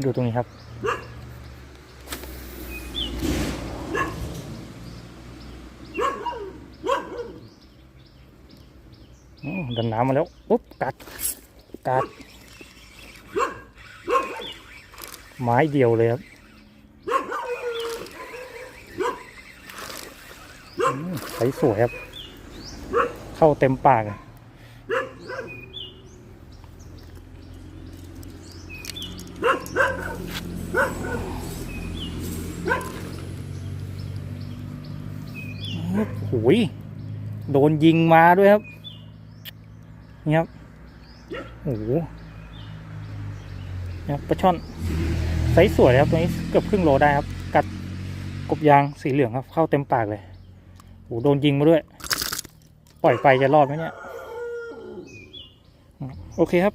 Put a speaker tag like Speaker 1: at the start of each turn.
Speaker 1: ดูตรงนี้ครับ ดันน้ำมาแล้วปุ๊บกัด กัด ไม้เดียวเลยครับอืมใสสวยครับ เข้าเต็มปากอะ โอ้โหยโดนยิงมาด้วยครับ นี่ครับ โอ้โหนี่ครับปลาช่อนไซส์สวยครับตัวนี้เกือบครึ่งโลได้ครับ กัดกบยางสีเหลืองครับ เข้าเต็มปากเลยโอ้โหโดนยิงมาด้วย ปล่อยไปจะรอดไหมเนี่ย โอเคครับ